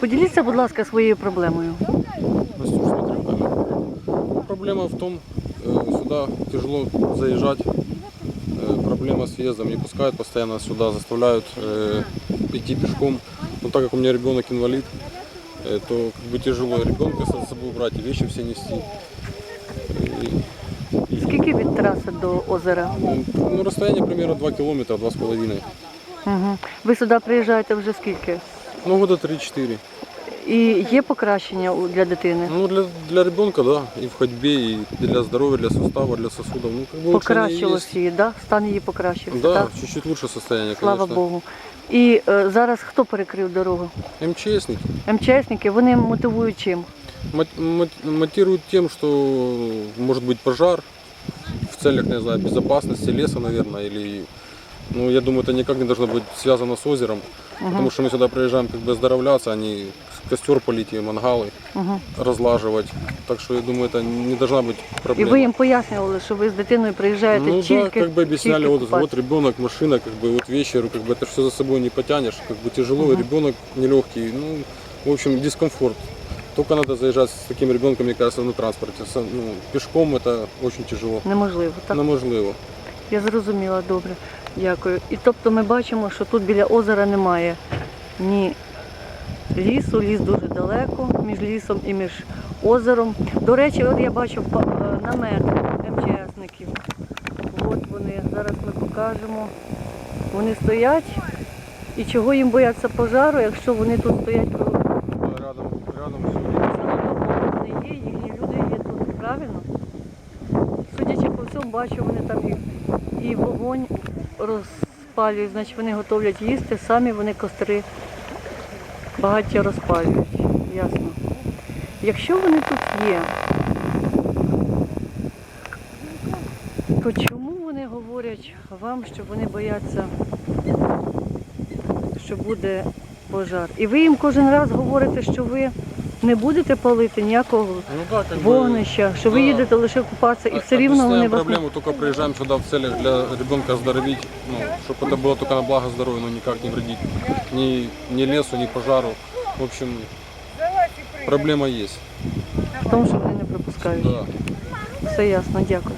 Поділіться, будь ласка, своєю проблемою. Настюш, смотри в камеру. Проблема в том, э, сюда тяжело заезжать. Э, Проблема с въездом. Не пускают постоянно сюда, заставляют э, идти пешком. Но так как у меня ребенок инвалид, э, то как бы тяжело ребенка с собой брать и вещи все нести. И, Скільки від траси до озера? ну, расстояние примерно 2 километра, 2,5. Угу. Ви сюди приїжджаєте вже скільки? Ну, года 3-4. І є покращення у- для дитини? Ну, для, для ребенка, да, и в ходьбе, и для здоровья, для сустава, для сосудов. Ну, как бы улучшение Покращилось есть. її, да? стан її покращився, Да, так? чуть-чуть лучше состояние, Слава конечно. Богу. І е, зараз хто перекрив дорогу? МЧСники МЧСники, вони мотивують чим? мот- мот- мотивируют тем, что может быть пожар в целях, не знаю, безопасности леса, наверное, или ну, я думаю, это никак не должно быть связано с озером, потому что мы сюда приезжаем как бы оздоровляться, а не костер полить и мангалы Угу. разлаживать. Так что я думаю, это не должна быть І проблема. ви їм пояснювали, що ви з дитиною приїжджаєте Ну тільки, да, как бы объясняли, тільки вот, купатися. вот ребенок, машина, как бы вот вечер, как бы это все за собой не потянешь, как бы тяжело, ребенок нелегкий, ну, в общем, дискомфорт. Только надо заезжать с таким ребенком, мне кажется, на транспорте. Сам- Ну, пешком это очень тяжело. Неможливо, так? Неможливо. Я зрозуміла, добре. Дякую. І тобто ми бачимо, що тут біля озера немає ні лісу, ліс дуже далеко між лісом і між озером. До речі, от я бачу е, намет МЧСників. От вони, зараз ми покажемо. Вони стоять. І чого їм бояться пожару, якщо вони тут стоять коло Рядом, рядом все. є, їхні люди є тут, правильно? Судячи по всьому, бачу, вони там і, і вогонь розпалюють, значить вони готовлять їсти, самі вони костри багаття розпалюють. Ясно. Якщо вони тут є, то чому вони говорять вам, що вони бояться, що буде пожар? І ви їм кожен раз говорите, що ви не будете палити ніякого Ну да, как бы, вогнища, що ви да. їдете лише купатися, і а- все рівно вони объясняем вас не... проблему, только приезжаем сюда в целях для ребенка оздоровить, ну, чтобы это было только на благо здоровья, но никак не вредить ни, ни лесу, ни пожару. В общем, проблема есть. в тому, що вони не пропускають. Да. Все ясно, дякую.